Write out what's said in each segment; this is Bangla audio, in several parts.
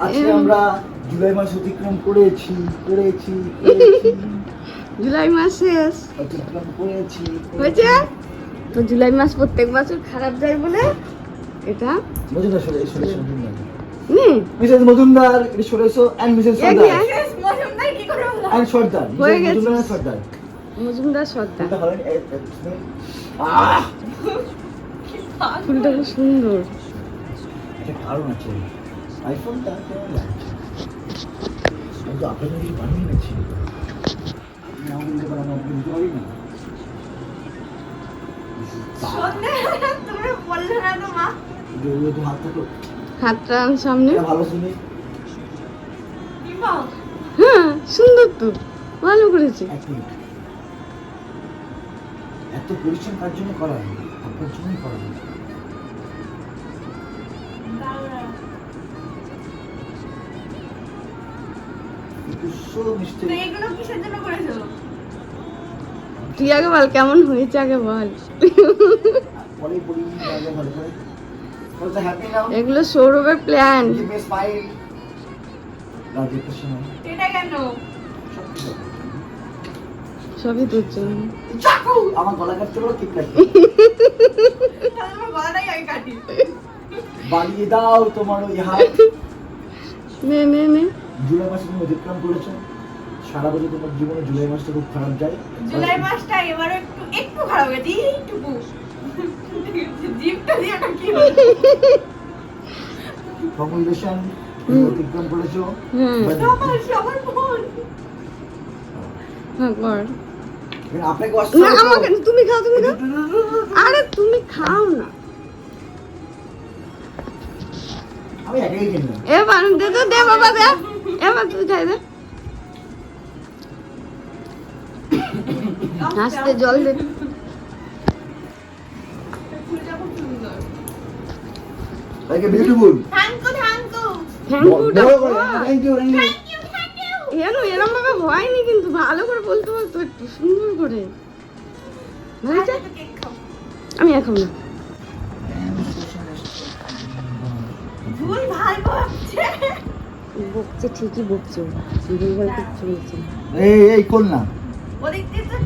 আজকে আমরা জুলাই মাস অতিক্রম করেছি করেছি জুলাই মাস শেষ অতিক্রম করেছি হয়েছে তো জুলাই মাস প্রত্যেক বছর খারাপ যায় বলে এটা মজুমদার সরে সরে মজুমদার মিসেস মজুমদার এটা সরেছো অ্যান্ড মিসেস সর্দার মজুমদার কি করে সর্দার হয়ে গেছে। মজুমদার সর্দার মজুমদার সর্দার ফুলটা খুব সুন্দর একটা কারণ আছে। আইফোনটা কেমন লাগছে। কিন্তু আপনাদের কিছু বানিয়ে গেছি আপনি না বলতে পারেন দিতে পারি না। তো তো হাতটা সামনে। ভালো শুনি। হ্যাঁ সুন্দর তো। ভালো করেছে। এত পরিশ্রম কার জন্য করা হয়? আপনার জন্যই করা হয়। দুশো মিষ্টি। তো এগুলো কিসের জন্য করেছ? তুই আগে বল কেমন হয়েছে আগে বল। পরে ভালো করে এগুলো সৌরভের প্ল্যান। সবই তোর জন্য। আমার গলা কাটতে বলো ঠিক কাটতে তাহলে আমার গলাটাই আমি কাটি। বাড়িয়ে দাও তোমার ওই হাত। নে নে নে। জুলাই মাসে তুমি অতিক্রম করেছ? সারা বছর তোমার জীবনে জুলাই মাসটা খুব খারাপ যায়। জুলাই মাসটা এবারে একটু একটু খারাপ গেছে এইটুকু জিপটা দিয়ে কি তুমি অতিক্রম করেছ? সবার ফোন হ্যাঁ কর। এবার আপনাকে আসতে না হবে তো। আমাকে তুমি খাও তুমি খাও। আরে তুমি খাও না। আমি একাই কিনলাম এবার দে তো দে বাবা দে। এবার তুই খাই দে। হাসতে জল দে। ইউ এন এরম ভাবে হয়নি কিন্তু ভালো করে বলতে বলতো একটু সুন্দর করে। আমি এখন না। ভুল ভালো করছে বকছে ঠিকই বকছে বলে বলছে এই এই কোন না? ওদিক দিয়ে তো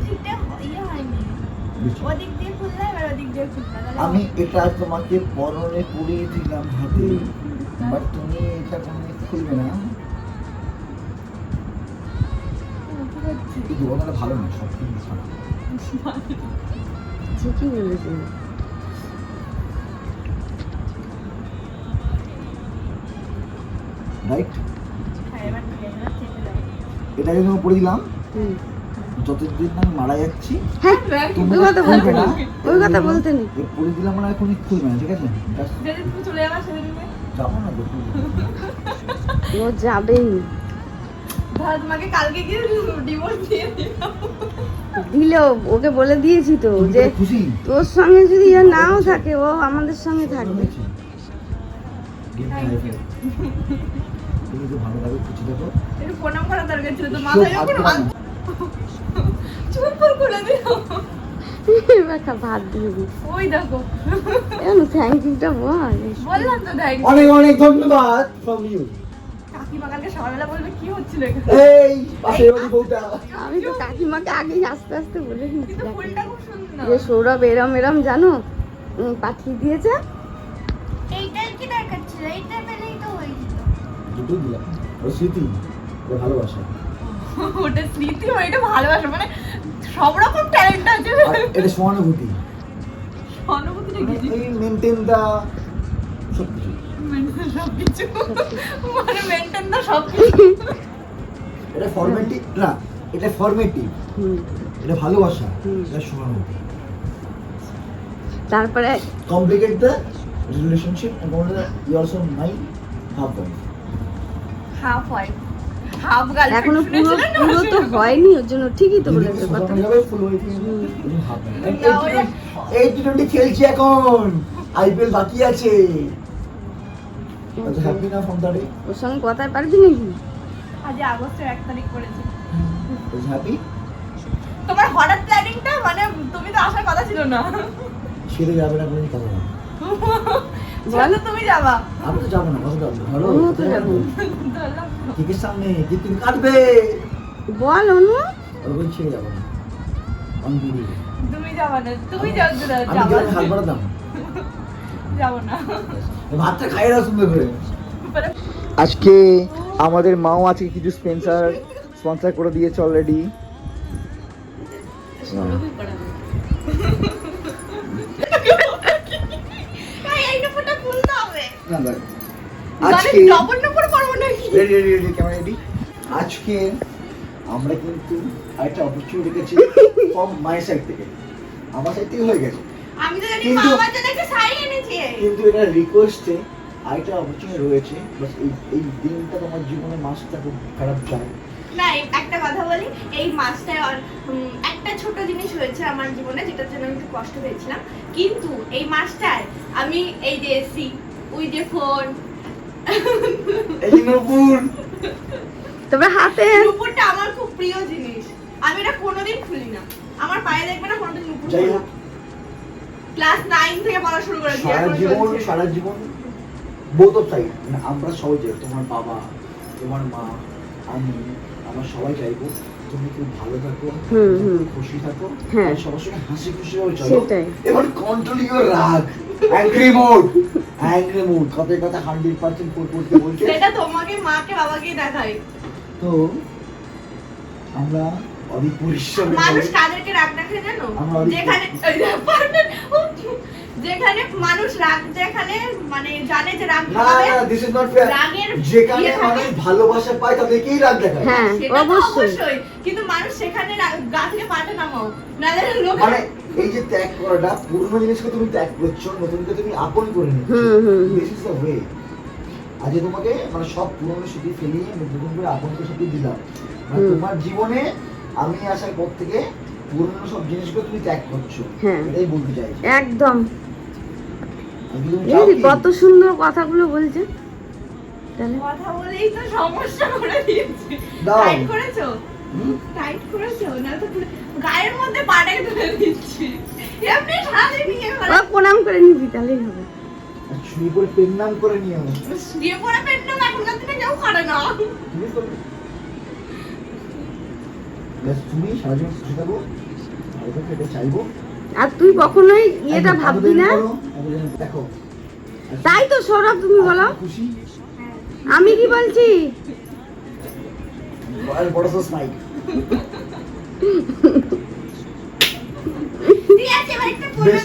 ইয়ে হয়নি। ওদিক দিয়ে খুললে এবার ওদিক দিয়ে খুললে আমি এটা তোমাকে পরনে পরিয়ে দিলাম হাতে। বাট তুমি এটা কোনো খুলবে না। এই ভালো না সব কিছু খারাপ ঠিকই বলেছে। রাইট এটাকে তুমি পরে দিলাম। যতদিন আমি মারা যাচ্ছি হ্যাঁ ওই কথা বলতে না। ওই কথা বলতে নেই। এ দিলাম মানে খুলবে না ঠিক আছে? চলে যাবা যাব না ও যাবেই। না। ধর তোমাকে কালকে গিয়ে ডিভোর্স দিয়ে দিল ওকে বলে দিয়েছি তো যে তোর সঙ্গে যদি এ নাও থাকে ও আমাদের সঙ্গে থাকবে। ভালো লাগে খুশি দেখো। একটু প্রণাম করা দরকার ছিল তো মাথায় যখন দিলাম। চুপ করে করে দিল ভাত দিয়ে দিই। ওই দেখো। এখন থ্যাংক ইউটা বল। বললাম তো দেখ অনেক অনেক ধন্যবাদ ফ্রম ইউ কাকিমা সকালবেলা বলবে কি হচ্ছিল এই পাশের বাড়ি বউটা। আমি তো কাকিমাকে আগেই আস্তে আস্তে বলে কিন্তু ফুলটা খুব সুন্দর। যে সৌরভ এরম এরম জানো? পাঠিয়ে দিয়েছে। এইটার কি দরকার ছিল? এইটা পেলেই তো হয়ে যেত। দুটো দিলাম ওই স্মৃতি। ওই ভালোবাসা। ওটা স্মৃতি ওইটা ভালোবাসা মানে সব রকম ট্যালেন্ট আছে। এটা সহানুভূতি। অনুভূতিটা কি? এই মেনটেন দা সব কিছু মানে মেনটেন তো সব কিছু এটা ফর্মেটিভ না এটা ফর্মেটিভ এটা ভালোবাসা হুম। এটা সহানুভূতি। তারপরে কমপ্লিকেট দ্য রিলেশনশিপ এবং you also my half wife half half girl এখনও পুরো পুরো তো হয়নি ওর জন্য ঠিকই তো বলেছে কথা। এই টি টোয়েন্টি খেলছি এখন। আইপিএল বাকি আছে। ডে ওর সঙ্গে কথায় পারবি নাকি? আজ আগস্টের এক তারিখ করেছে হ্যাপি? তোমার হঠাৎ প্ল্যানিংটা মানে তুমি তো আসার কথা ছিল না। ছেড়ে যাবে না কোনো কথা না। বলো তুমি যাবা। আমি তো যাব না কথা ধরো। তো যাব। ধরলাম সামনে যে তুমি কাটবে? বল অনু। ওরকম ছেড়ে যাব না। আমি বেরিয়ে তুমি যাবা না তুমি যাও আমি যাবা। গেলে হাল বাড়াতাম যাব না। ভাতটা খাই না সুন্দর করে। আজকে আমাদের মাও আজকে কিছু স্পেন্সার স্পন্সর করে দিয়েছে অলরেডি আজকে আমরা কিন্তু আরেকটা অপরচুনিটি রেখেছি ফ্রম মাই সাইড থেকে। আমার সাইড থেকে হয়ে গেছে। আমি তো জানি মামার জন্য একটা শাড়ি এনেছি। কিন্তু এটা রিকোয়েস্টে আরেকটা অপরচুনিটি রয়েছে। বাস এই এই দিনটা তোমার জীবনে মাসটা খুব খারাপ যায়। না একটা কথা বলি এই মাসটায় উম, একটা ছোট জিনিস হয়েছে আমার জীবনে যেটার জন্য আমি একটু কষ্ট পেয়েছিলাম। কিন্তু এই মাসটায় আমি এই যে এসি ওই এই যে নপুর। তবে হাতে। নুপুরটা আমার খুব প্রিয় জিনিস। আমি এটা কোনোদিন খুলি না। আমার পায়ে দেখবে না কোনোদিন নুপুর যাই হোক। ক্লাস নাইন থেকে পড়া শুরু করেছি সারা জীবন সারা জীবন অফ সাইড মানে আমরা সবাই চাই তোমার বাবা তোমার মা আমি আমরা সবাই চাইব তুমি খুব ভালো থাকো খুশি থাকো। হ্যাঁ। সবার সঙ্গে হাসি খুশি ভাবে চলো। এবার কন্ট্রোল ইউর রাগ। অ্যাংরি মুড অ্যাংরি মুড কথায় কথা হান্ড্রেড পার্সেন্ট ফোর করতে বলছে? সেটা তোমাকে মাকে বাবাকে দেখাই। তো আমরা অনেক পরিশ্রম মানুষ কাদেরকে রাগ জানো? যেখানে ওই যে partner, যেখানে মানুষ রাগ যেখানে মানে জানে যে রাগ না হবে না দিস ইজ নট ফেয়ার রাগের যেখানে ইয়ে। মানুষ ভালোবাসা পায় তাদেরকেই রাগ দেখায়। হ্যাঁ অবশ্যই। কিন্তু মানুষ সেখানে রাগ- গা থেকে পাটা নামাও লোক মানে এই যে ত্যাগ করাটা পুরনো জিনিসকে তুমি ত্যাগ করছ নতুনকে তুমি আপন করে নিচ্ছ। হুম, হুম, হুম। দিস ইজ দ্য ওয়ে আজকে তোমাকে মানে সব পুরনো স্মৃতি ফেলিয়ে নতুন করে আপনকে স্মৃতি দিলাম। মানে হুম। তোমার জীবনে আমি আসার পর থেকে পুরনো সব জিনিসগুলো তুমি ত্যাগ করছ। হ্যাঁ। এটাই বলতে চাইছি। একদম। কত সুন্দর কথাগুলো বলছে। তাহলে কথা বলেই তো সমস্যা করে দিয়েছে। টাইট করেছ? টাইট করেছ? না তো পুরো গায়ের মধ্যে পাটাই তুলে দিচ্ছি। এমনি সাথে নিয়ে প্রণাম করে নিবি তাহলেই হবে। আর ছুরি করে পেন নাম করে নিও শুয়ে পড়ে এখনকার দিনে কেউ করে না। তুমি করবে ব্যাস তুমি সারা জীবন খুশি থাকো। ভালো এটা চাইব। আর তুই কখনোই ইয়েটা ভাববি না। দেখো তাই তো সৌরভ তুমি বলো। আমি কি বলছি? বড় সস মাইক ঠিক আছে your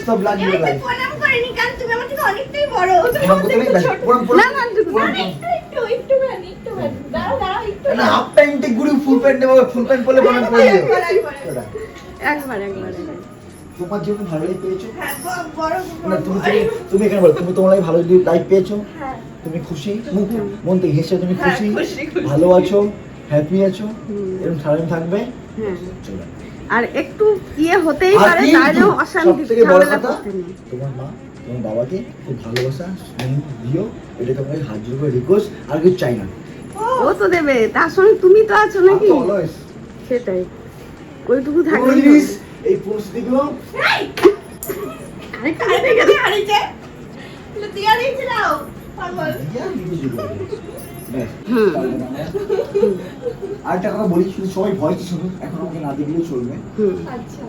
এবার life. একটু প্রণাম করে নি কারণ তুমি আমার থেকে অনেকটাই বড়। করতে নেই ব্যাস প্রণাম প্রণাম না, না, একটু-। একটু একটু দাঁড়াও দাঁড়াও একটু না হাফ প্যান্টে ঘুরে ফুল প্যান্ট নেব ফুল প্যান্ট পরলে প্রণাম করে দিও একবার, একবার। তোমার জীবনে ভালো লাইফ পেয়েছ। হ্যাঁ, না তুমি তুমি তুমি এখানে বলো তুমি তোমার লাইফ ভালো লাইফ পেয়েছ? হ্যাঁ। তুমি খুশি? মুখ মন থেকে হেসে তুমি হ্যাঁ, খুশি। ভালো আছো? হ্যাপি আছো? এরকম সারাদিন থাকবে? হ্যাঁ। চলো। আর একটু ইয়ে হতেই পারে তাহলেও অশান্তি সবথেকে বড় কথা, তোমার মা তোমার বাবাকে খুব ভালোবাসা স্নেহ দিও এটা তোমাকে হাত জোর করে রিকোয়েস্ট আর কিছু চাই না। ও তো দেবে তার সঙ্গে তুমি তো আছো নাকি? সেটাই। ওইটুকু থাকবে এই পরিস্থিতিগুলো। আরেকটা আরে দেখে দিয়ে হারিয়েছে না। আরেকটা কথা বলি শুধু সবাই ভয়েস শুনুন এখন আমাকে না দেখলেও চলবে। আচ্ছা।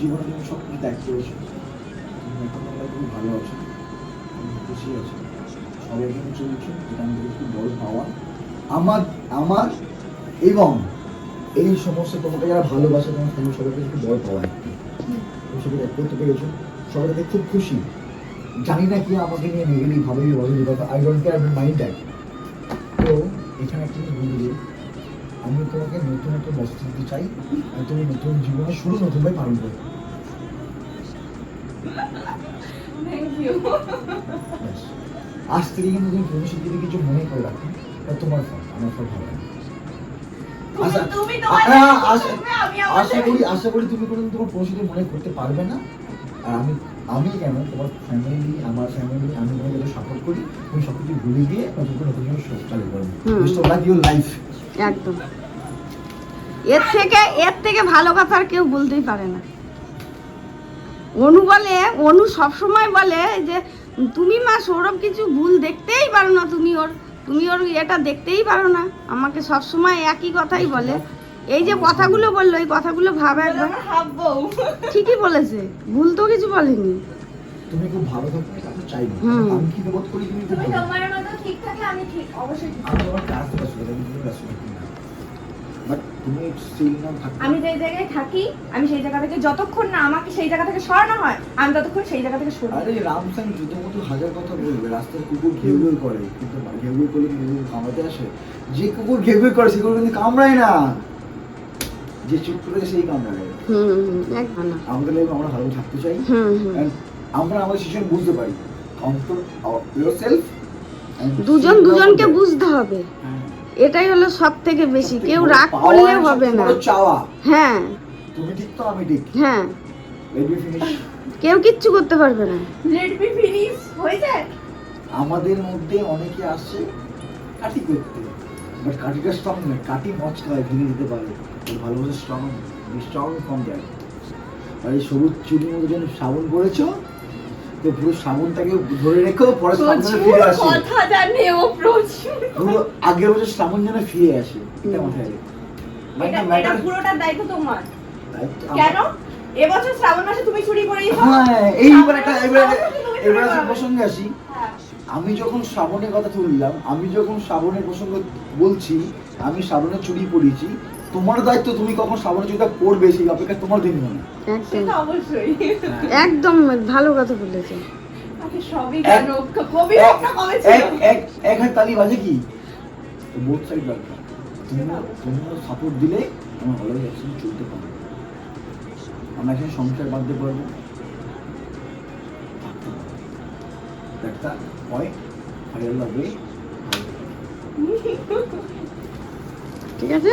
জীবনে তুমি সব কিছু ত্যাগ করেছ এখন তোমরা খুব ভালো আছো খুশি আছো। সবাই এখানে চলছো এটা আমাদের খুব বড় পাওয়া আমার আমার এবং এই সমস্ত তোমাকে যারা ভালোবাসে তোমার সঙ্গে সবাই কাছে খুব বড় পাওয়া একটা। তুমি সবাই ত্যাগ করতে পেরেছ সবাই তাতে খুব খুশি। জানি না কি আমাকে নিয়ে নেগেটিভ ভাবে পজিটিভ কথা I don't care mind that একটা জিনিস আমি তোমাকে নতুন একটা বস্তু দিতে চাই আর তুমি নতুন জীবনে শুরু নতুনভাবে পালন করো। আজ থেকে কিন্তু তুমি ভবিষ্যৎ যদি কিছু মনে করে রাখো তা তোমার ফল আমার ফল আমার আশা করি আশা করি তুমি কোনো তোমার পরিস্থিতি মনে করতে পারবে না। আর আমি আমি কেন তোমার ফ্যামিলি আমার ফ্যামিলি আমি তোমাকে যত সাপোর্ট করি তুমি সব কিছু ভুলে গিয়ে নতুন করে নতুন জীবন শুরু চালু করবে। বেস্ট ইউর লাইফ একদম। এর থেকে এর থেকে ভালো কথা আর কেউ বলতেই পারে না। অনু বলে অনু সবসময় বলে যে তুমি মা সৌরভ কিছু ভুল দেখতেই পারো না তুমি ওর তুমি ওর এটা দেখতেই পারো না। আমাকে সব সময় একই কথাই বলে। এই যে কথাগুলো বলল এই কথাগুলো ভাবে একবার। ঠিকই বলেছে ভুল তো কিছু বলেনি। তুমি খুব ভালো চাই না আমি কি বোধ করি তুমি তুমি তোমার মতো ঠিক থাকলে আমি ঠিক অবশ্যই আমি তোমার আমি তুমি ক্লাস বাট তুমি সেই না থাকো। আমি যে জায়গায় থাকি আমি সেই জায়গা থেকে যতক্ষণ না আমাকে সেই জায়গা থেকে সরানো হয় আমি ততক্ষণ সেই জায়গা থেকে সরবো। আরে রামসান যুদ্ধ মতো হাজার কথা বলবে। রাস্তার কুকুর ঘেউ ঘেউ করে। কিন্তু ঘেউ ঘেউ করলে কিন্তু কামড়াতে আসে। যে কুকুর ঘেউ ঘেউ করে সে কুকুর কিন্তু কামড়ায় না। যে চুপ করে সেই আমাদের লাইফে আমরা ভালো থাকতে চাই। আমরা আমাদের সিচুয়েশন বুঝতে পারি। কন্ট্রোল ইয়োর সেলফ দুজন দুজনকে বুঝতে হবে। এটাই হলো সব থেকে বেশি কেউ রাগ করলে হবে না। চাওয়া। হ্যাঁ। তুমি ঠিক তো আমি ঠিক। হ্যাঁ। কেউ কিচ্ছু করতে পারবে না। লেট বি ফিনিশ হয়ে যায়। আমাদের মধ্যে অনেকে আসছে কাটি করতে। বাট কাটিটা স্ট্রং নয়। কাটি মচকায় ভেঙে দিতে পারে। ভালোবাসা স্ট্রং স্ট্রং আর এই সবুজ চুরির মধ্যে যখন সাবন করেছ তো পুরো সাবনটাকে ধরে রেখো পরে ফিরে আসে। কথা জানে ও প্রচুর। পুরো আগের বছর সাবন যেন ফিরে আসে এটা মাথায় রেখো। এটা পুরোটা দায়িত্ব তোমার। কেন? এবছর শ্রাবণ মাসে তুমি চুরি হ্যাঁ এইবার একটা এবার তুমি এবার একটা প্রসঙ্গে আসি। হ্যাঁ। আমি যখন শ্রাবণের কথা তুললাম আমি যখন শ্রাবণের প্রসঙ্গ বলছি আমি শ্রাবণের চুরি পড়িয়েছি তোমার দায়িত্ব তুমি কখন চুরিটা পড়বে সেই অপেক্ষা তোমার দিন না একদম। অবশ্যই। একদম ভালো কথা বলেছে। আচ্ছা, সবই কবি এক একটা কবে ছিল এক এক এক হাত তালি বাজে কি? বোথ সাইড দরকার তুমি তুমি সাপোর্ট দিলে আমার অলরেডি একসাথে চলতে পারব। আমরা এখানে সংসার বাঁধতে পারব। পয়েন্ট ঠিক আছে?